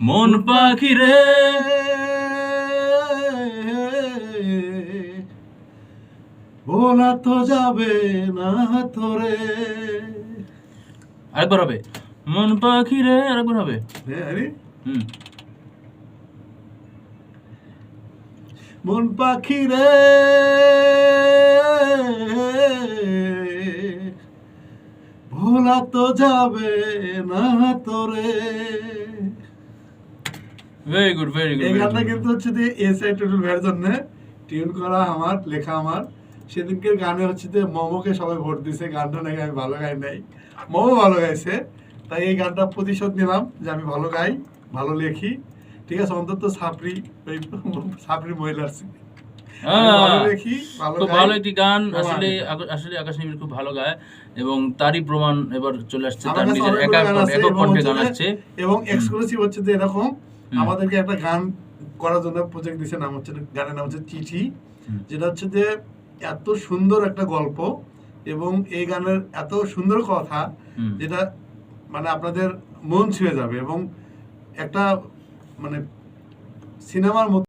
মন পাখি রে। ভোলা তো যাবে না তোরে। আরেকবার হবে। মন পাখি রে আরেকবার হবে। হুম। মন পাখি রে। ভোলা তো যাবে না তোরে। ভেরি গুড ভেরি এই গুড গানটা কিন্তু হচ্ছে যে এ সাইড টুটুল ভাইয়ের জন্য টিউন করা আমার লেখা আমার। সেদিনকের গানে হচ্ছে যে মোমোকে সবাই ভোট দিছে গানটা নাকি আমি ভালো গাই নাই। মোমো ভালো গাইছে তাই এই গানটা প্রতিশোধ নিলাম যে আমি ভালো গাই ভালো লেখি। ঠিক আছে অন্তত সাপড়ি ওই সাপড়ি মহিলার খুব ভালো একটি গান। আসলে আসলে আকাশ নিবিড় খুব ভালো গায় এবং তারই প্রমাণ এবার চলে আসছে তার নিজের একক কণ্ঠে গান আসছে। এবং এক্সক্লুসিভ হচ্ছে যে এরকম। আমাদেরকে একটা গান করার জন্য প্রজেক্ট দিছে নাম হচ্ছে গানের নাম হচ্ছে চিঠি। যেটা হচ্ছে যে এত সুন্দর একটা গল্প এবং এই গানের এত সুন্দর কথা যেটা মানে আপনাদের মন ছুঁয়ে যাবে এবং একটা মানে সিনেমার মতো